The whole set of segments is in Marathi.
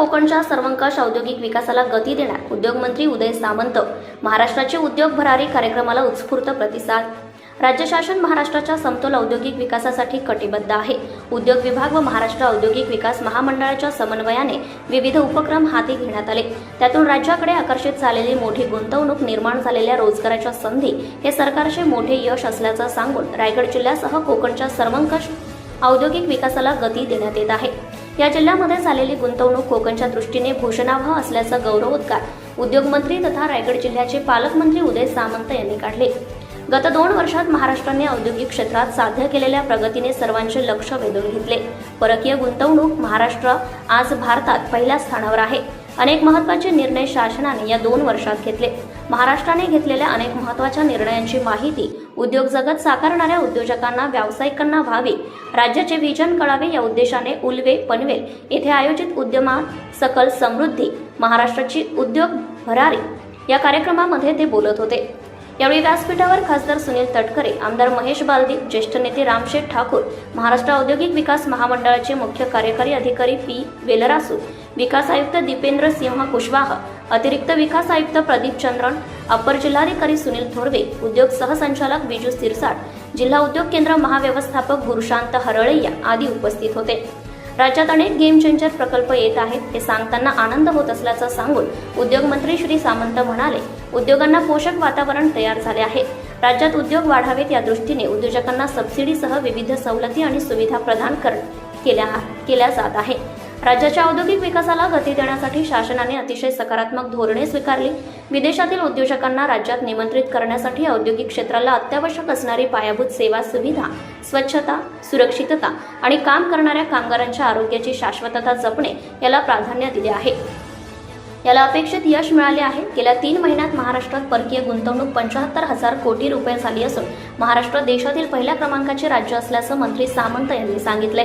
कोकणच्या सर्वंकष औद्योगिक विकासाला गती देणार उद्योगमंत्री उदय सामंत. महाराष्ट्राचे उद्योग भरारी कार्यक्रमाला उत्स्फूर्त प्रतिसाद. राज्य शासन महाराष्ट्राच्या समतोल औद्योगिक विकासासाठी कटिबद्ध आहे. उद्योग विभाग व महाराष्ट्र औद्योगिक विकास महामंडळाच्या समन्वयाने विविध उपक्रम हाती घेण्यात आले. त्यातून राज्याकडे आकर्षित झालेली मोठी गुंतवणूक निर्माण झालेल्या रोजगाराच्या संधी हे सरकारचे मोठे यश असल्याचं सांगून रायगड जिल्ह्यासह कोकणच्या सर्वंकष औद्योगिक विकासाला गती देण्यात येत आहे. या जिल्ह्यामध्ये झालेली गुंतवणूक कोकणच्या दृष्टीने भूषणावह असल्याचा गौरवोद्गार उद्योगमंत्री तथा रायगड जिल्ह्याचे पालकमंत्री उदय सामंत यांनी काढले. गत दोन वर्षात महाराष्ट्राने औद्योगिक क्षेत्रात साध्य केलेल्या प्रगतीने सर्वांचे लक्ष वेधून घेतले. परकीय गुंतवणूक महाराष्ट्र आज भारतात पहिल्या स्थानावर आहे. अनेक महत्त्वाचे निर्णय शासनाने या दोन वर्षात घेतले. महाराष्ट्राने घेतलेल्या अनेक महत्त्वाच्या निर्णयांची माहिती उद्योग जगत साकारणाऱ्या उद्योजकांना व्यावसायिकांना व्हावे. राज्याचे विजन कळावे या उद्देशाने उलवे पनवेल येथे आयोजित उद्यमात सकल समृद्धी महाराष्ट्राची उद्योग भरारी या कार्यक्रमामध्ये ते बोलत होते. यावेळी व्यासपीठावर खासदार सुनील तटकरे आमदार महेश बालदी ज्येष्ठ नेते रामशेठ ठाकूर महाराष्ट्र औद्योगिक विकास महामंडळाचे मुख्य कार्यकारी अधिकारी पी. वेलरासू विकास आयुक्त दीपेंद्र सिंह कुशवाह अतिरिक्त विकास आयुक्त प्रदीप चंद्रन अपर जिल्हाधिकारी सुनील थोरवे उद्योग सहसंचालक बिजू सिरसाट जिल्हा उद्योग केंद्र महाव्यवस्थापक गुरुशांत हरळैया आदी उपस्थित होते. राज्यात अनेक गेम चेंजर प्रकल्प येत आहेत. हे सांगताना आनंद होत असल्याचं सांगून उद्योगमंत्री श्री सामंत म्हणाले उद्योगांना पोषक वातावरण तयार झाले आहे. राज्यात उद्योग वाढावेत या दृष्टीने उद्योजकांना सबसिडीसह विविध सवलती आणि सुविधा प्रदान कर केल्या केल्या जात आहे राज्याच्या औद्योगिक विकासाला गती देण्यासाठी शासनाने अतिशय सकारात्मक धोरणे स्वीकारली. विदेशातील उद्योजकांना राज्यात निमंत्रित करण्यासाठी औद्योगिक क्षेत्राला अत्यावश्यक असणारी पायाभूत सेवा सुविधा स्वच्छता सुरक्षितता आणि काम करणाऱ्या कामगारांच्या आरोग्याची शाश्वतता जपणे याला प्राधान्य दिले आहे. याला अपेक्षित यश मिळाले आहे. गेल्या तीन महिन्यात महाराष्ट्रात परकीय गुंतवणूक पंचाहत्तर हजार कोटी रुपये झाली असून महाराष्ट्र देशातील पहिल्या क्रमांकाचे राज्य असल्याचं मंत्री सामंत यांनी सांगितले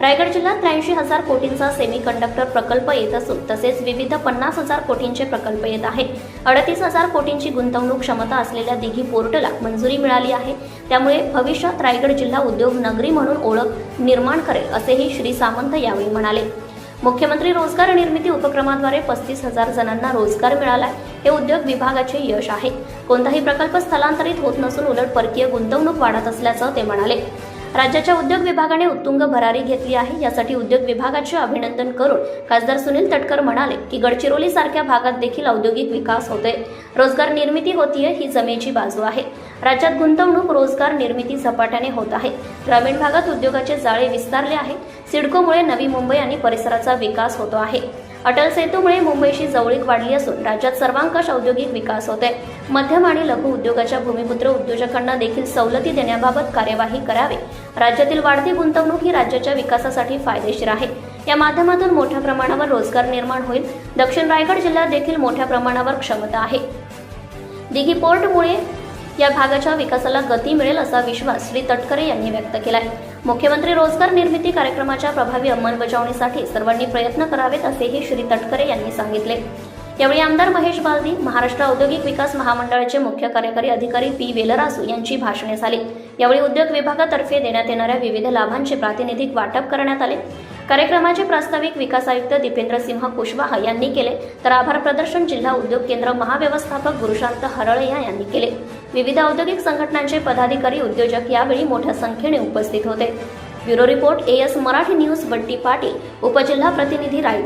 रायगड जिल्ह्यात त्र्याऐंशी हजार कोटींचा सेमी कंडक्टर प्रकल्प येत असून तसेच विविध पन्नास हजार कोटींचे प्रकल्प येत आहे अडतीस हजार कोटींची गुंतवणूक क्षमता असलेल्या दिघी पोर्टला मंजुरी मिळाली आहे. त्यामुळे भविष्यात रायगड जिल्हा उद्योग नगरी म्हणून ओळख निर्माण करेल असेही श्री सामंत यावेळी म्हणाले. मुख्यमंत्री रोजगार निर्मिती उपक्रमाद्वारे पस्तीस हजार जणांना रोजगार मिळाला हे उद्योग विभागाचे यश आहे. कोणताही प्रकल्प स्थलांतरित होत नसून उलट परकीय गुंतवणूक वाढत असल्याचं ते म्हणाले. राज्याच्या उद्योग विभागाने उत्तुंग भरारी घेतली आहे. यासाठी उद्योग विभागाचे अभिनंदन करून खासदार सुनील तटकर म्हणाले की गडचिरोली सारख्या भागात देखील औद्योगिक विकास होतोय. रोजगार निर्मिती होतीये ही जमेची बाजू आहे. राज्यात गुंतवणूक रोजगार निर्मिती झपाट्याने होत आहे. ग्रामीण भागात उद्योगाचे जाळे विस्तारले आहे सिडकोमुळे नवी मुंबई आणि परिसराचा विकास होतो आहे. अटल सेतूमुळे मुंबईशी जवळीक वाढली असून राज्यात सर्वांकष औद्योगिक विकास होते मध्यम आणि लघु उद्योगाच्या भूमिपुत्र उद्योजकांना देखील सवलती देण्याबाबत कार्यवाही करावी. राज्यातील वाढती गुंतवणूक ही राज्याच्या विकासासाठी फायदेशीर आहे. या माध्यमातून मोठ्या प्रमाणावर रोजगार निर्माण होईल. दक्षिण रायगड जिल्ह्यात देखील मोठ्या प्रमाणावर क्षमता आहे. दिघी पोर्टमुळे या भागाच्या विकासाला गती मिळेल असा विश्वास श्री तटकरे यांनी व्यक्त केला आहे मुख्यमंत्री रोजगार निर्मिती कार्यक्रमाच्या प्रभावी अंमलबजावणीसाठी सर्वांनी प्रयत्न करावेत असेही श्री तटकरे यांनी सांगितले. यावेळी आमदार महेश बालदी महाराष्ट्र औद्योगिक विकास महामंडळाचे मुख्य कार्यकारी अधिकारी पी. वेलरासू यांची भाषणे झाली. यावेळी उद्योग विभागातर्फे देण्यात येणाऱ्या विविध लाभांचे प्रातिनिधिक वाटप करण्यात आले. कार्यक्रमाचे प्रास्ताविक विकास आयुक्त दीपेंद्र सिंह कुशवाह यांनी केले. तर आभार प्रदर्शन जिल्हा उद्योग केंद्र महाव्यवस्थापक गुरुशांत हरळैया यांनी केले. विविध औद्योगिक संघटनांचे पदाधिकारी उद्योजक यावेळी मोठ्या संख्येने उपस्थित होते. Bureau report S Marathi news Bunty Patil. उपजिल्हा प्रतिनिधी रायगड